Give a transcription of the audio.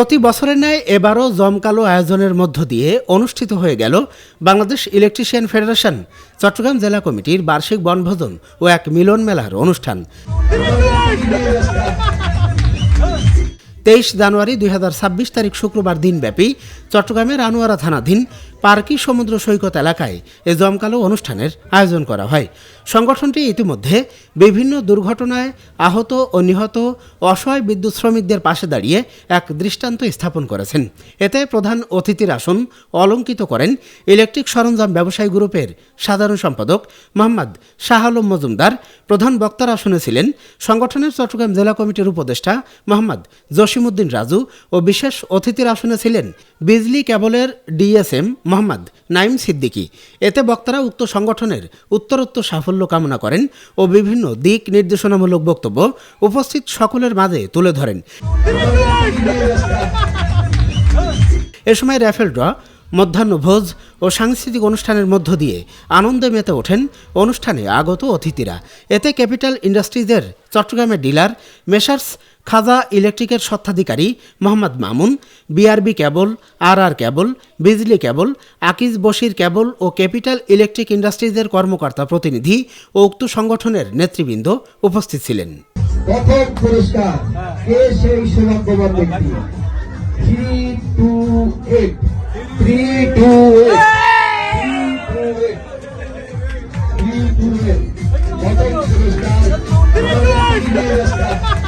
প্রতি বছরের ন্যায় এবারও জমকালো আয়োজনের মধ্য দিয়ে অনুষ্ঠিত হয়ে গেল বাংলাদেশ ইলেকট্রিশিয়ান ফেডারেশন, চট্টগ্রাম জেলা কমিটির বার্ষিক বনভোজন ও এক মিলন মেলার অনুষ্ঠান। তেইশ জানুয়ারি দুই হাজার ছাব্বিশ তারিখ শুক্রবার দিনব্যাপী চট্টগ্রামের আনোয়ারা থানাধীন পার্কি সমুদ্র সৈকত এলাকায় এ জমকালো অনুষ্ঠানের আয়োজন করা হয়। সংগঠনটি ইতিমধ্যে বিভিন্ন দুর্ঘটনায় আহত ও নিহত অসহায় বিদ্যুৎ শ্রমিকদের পাশে দাঁড়িয়ে এক দৃষ্টান্ত স্থাপন করেছেন। এতে প্রধান অতিথির আসন অলঙ্কিত করেন ইলেকট্রিক সরঞ্জাম ব্যবসায়ী গ্রুপের সাধারণ সম্পাদক মোহাম্মদ শাহ আলম মজুমদার। প্রধান বক্তার আসনে ছিলেন সংগঠনের চট্টগ্রাম জেলা কমিটির উপদেষ্টা মোহাম্মদ জসিমউদ্দিন রাজু ও বিশেষ অতিথির আসনে ছিলেন বিজলি কেবলের ডিএসএম মোহাম্মদ নাইম সিদ্দিকী। এতে বক্তারা উক্ত সংগঠনের উত্তরোত্তর সাফল্য কামনা করেন ও বিভিন্ন দিক নির্দেশনামূলক বক্তব্য উপস্থিত সকলের মাঝে তুলে ধরেন। এ সময় র্যাফেল ড্র মধ্যাহ্নভোজ ও সাংস্কৃতিক অনুষ্ঠানের মধ্য দিয়ে আনন্দে মেতে ওঠেন অনুষ্ঠানে আগত অতিথিরা। এতে ক্যাপিটাল ইন্ডাস্ট্রিজের চট্টগ্রামের ডিলার, মেসার্স খাজা ইলেকট্রিকের স্বত্বাধিকারী Mohammad Mamun BRB cable R R cable Bijli cable Akij Bashir cable ও ক্যাপিটাল ইলেকট্রিক ইন্ডাস্ট্রিজের কর্মকর্তা প্রতিনিধি ও উক্ত সংগঠনের নেতৃবৃন্দ উপস্থিত ছিলেন। পুরস্কার কে সেই ব্যক্তি? পুরস্কার।